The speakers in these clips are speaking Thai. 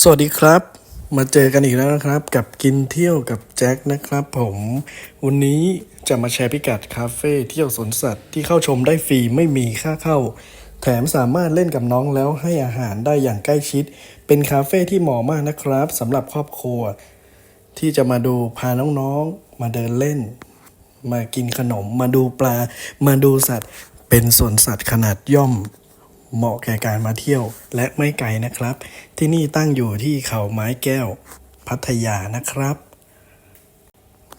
สวัสดีครับ มาเจอกันอีกแล้วนะครับ กับกินเที่ยวกับแจ็คนะครับผม วันนี้จะมาแชร์พิกัดคาเฟ่เที่ยวสวนสัตว์ที่เข้าชมได้ฟรีไม่มีค่าเข้า แถมสามารถเล่นกับน้องแล้วให้อาหารได้อย่างใกล้ชิด เป็นคาเฟ่ที่เหมาะมากนะครับสำหรับครอบครัว ที่จะมาดูพาน้องๆ มาเดินเล่น มากินขนม มาดูปลา มาดูสัตว์ เป็นสวนสัตว์ขนาดย่อม เหมาะแก่การมาเที่ยวและไม่ไกลนะครับ ที่นี่ตั้งอยู่ที่เขาไม้แก้ว พัทยานะครับ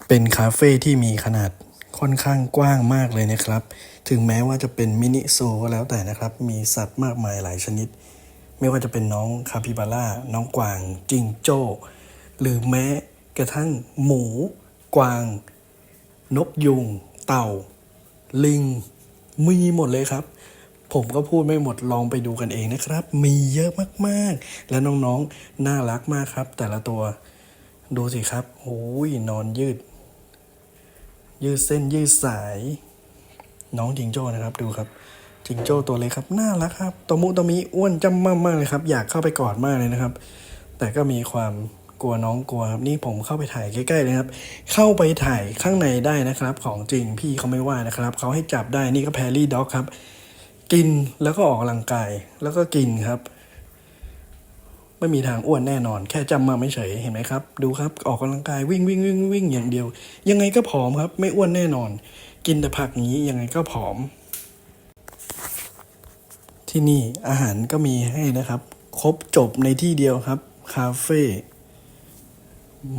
เป็นคาเฟ่ที่มีขนาดค่อนข้างกว้างมากเลยนะครับ ถึงแม้ว่าจะเป็นมินิโซก็แล้วแต่นะครับ มีสัตว์มากมายหลายชนิด ไม่ว่าจะเป็นน้องคาปิบาร่า น้องกวาง จิงโจ้ หรือแม้กระทั่งหมู กวาง นกยุง เต่า ลิง มีหมดเลยครับ ผมก็พูดไม่หมดลองไปดูกันเองนะครับ มีเยอะมากๆ และน้องๆ น่ารักมากครับ แต่ละตัว ดูสิครับโอ้ยนอนยืด ยืดเส้นยืดสาย น้องจิงโจ้นะครับดูครับจิงโจ้ตัวเล็กครับ น่ารักครับตัวมุตัวมีอ้วนจำมั่มมากเลยครับ อยากเข้าไปกอดมากเลยนะครับ แต่ก็มีความกลัวน้องกลัวครับนี่ผมเข้าไปถ่ายใกล้ๆเลยครับ เข้าไปถ่ายข้างในได้นะครับ ของจริงพี่เขาไม่ว่านะครับเขาให้จับได้นี่ก็แพรรี่ด็อกครับ กินแล้วก็ออกกำลังกายแล้วก็กินครับ ไม่มีทางอ้วนแน่นอน แค่จำมาไม่เฉยเห็นไหมครับ ดูครับออกกำลังกายวิ่งวิ่งวิ่งวิ่งอย่างเดียว ยังไงก็ผอมครับ ไม่อ้วนแน่นอน กินแต่ผักงนี้ยังไงก็ผอม ที่นี่อาหารก็มีให้นะครับ ครบจบในที่เดียวครับคาเฟ่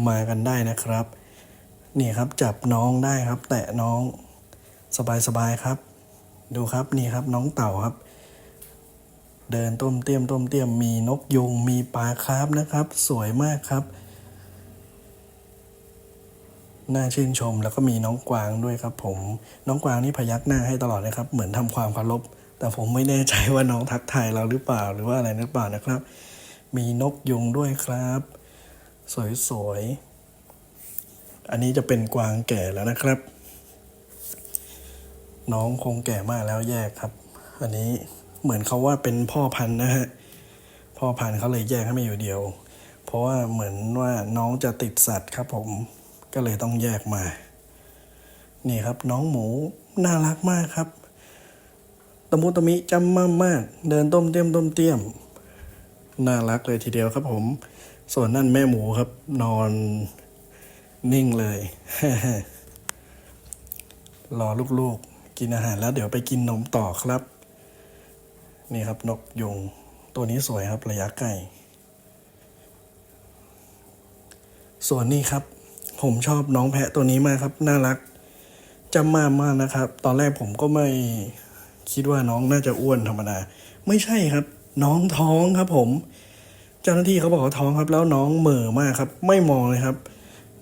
มากันได้นะครับนี่ครับจับน้องได้ครับ แตะน้อง สบายๆครับ ดูครับนี่ครับน้องเต่าครับ เดินต้มเตี้ยมต้มเตี้ยมมีนกยุงมีปลาคร์ฟนะครับ สวยมากครับน่าชื่นชมแล้วก็มีน้องกวางด้วยครับ ผม น้องกวางนี่พยักหน้าให้ตลอดเลยครับ เหมือนทำความเคารพแต่ผมไม่แน่ใจว่าน้องทักทายเราหรือเปล่าหรือว่าอะไรหรือเปล่านะครับ มีนกยุงด้วยครับ สวยๆอันนี้จะเป็นกวางแก่แล้วนะครับ น้องคงแก่มากแล้วแยกครับ อันนี้เหมือนเขาว่าเป็นพ่อพันธุ์นะฮะ พ่อพันธุ์เขาเลยแยกให้มาอยู่เดียว เพราะว่าเหมือนว่าน้องจะติดสัตว์ครับผม ก็เลยต้องแยกมา นี่ครับน้องหมูน่ารักมากครับ ตะมุตะมิจำม่ำมาก เดินต้มเตี้ยมต้มเตี้ยม น่ารักเลยทีเดียวครับผม ส่วนนั่นแม่หมูครับ นอนนิ่งเลย รอลูกๆ กินอาหารแล้วเดี๋ยวไปกินนมต่อครับ นี่ครับนกยุงตัวนี้สวยครับระยะไกลส่วนนี้ครับ ผมชอบน้องแพะตัวนี้มากครับ น่ารักจำมากมากนะครับ ตอนแรกผมก็ไม่คิดว่าน้องน่าจะอ้วนธรรมดา ไม่ใช่ครับ น้องท้องครับ ผม เจ้าหน้าที่เขาบอกว่าท้องครับ แล้วน้องเหม่อมากครับ ไม่มองเลยครับ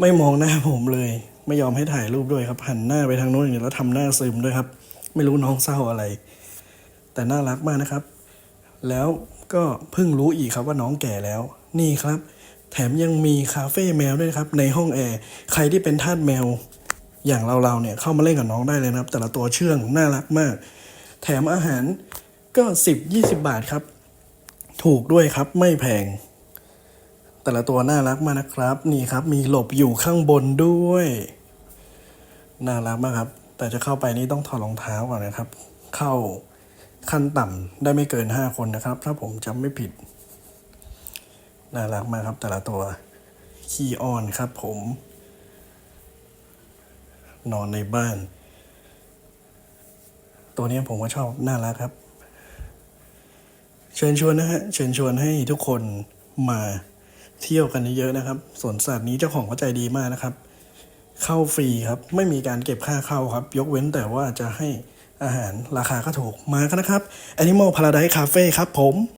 ไม่มองหน้าผมเลย ไม่ยอมให้ถ่ายรูปด้วยครับหันหน้าไปทางโน้นอย่างเดียวแล้วทำหน้าซึมด้วยครับ ไม่รู้น้องเศร้าอะไร แต่น่ารักมากนะครับ แล้วก็เพิ่งรู้อีกครับว่าน้องแก่แล้ว นี่ครับ แถมยังมีคาเฟ่แมวด้วยครับ ในห้องแอร์ใครที่เป็นทาสแมว อย่างเราๆเนี่ยเข้ามาเล่นกับน้องได้เลยนะครับ แต่ละตัวเชื่องน่ารักมาก แถมอาหารก็สิบยี่สิบบาทครับ ถูกด้วยครับไม่แพง แต่ละตัวน่ารักมากนะครับ นี่ครับ มีหลบอยู่ข้างบนด้วย น่ารักมากครับ แต่จะเข้าไปนี่ต้องถอดรองเท้าก่อนนะครับ เข้าขั้นต่ำได้ไม่เกินห้าคนนะครับ ถ้าผมจำไม่ผิด น่ารักมากครับ แต่ละตัวขี้อ้อนครับผม นอนในบ้าน ตัวนี้ผมก็ชอบน่ารักครับ เชิญชวนนะฮะ เชิญชวนให้ทุกคนมา เที่ยวกันเยอะๆนะครับสวนสัตว์นี้เจ้าของก็ใจดีมากนะครับ เข้าฟรีครับไม่มีการเก็บค่าเข้าครับ ยกเว้นแต่ว่าจะให้อาหารราคาก็ถูกมากันนะครับ Animal Paradise Cafe ครับผม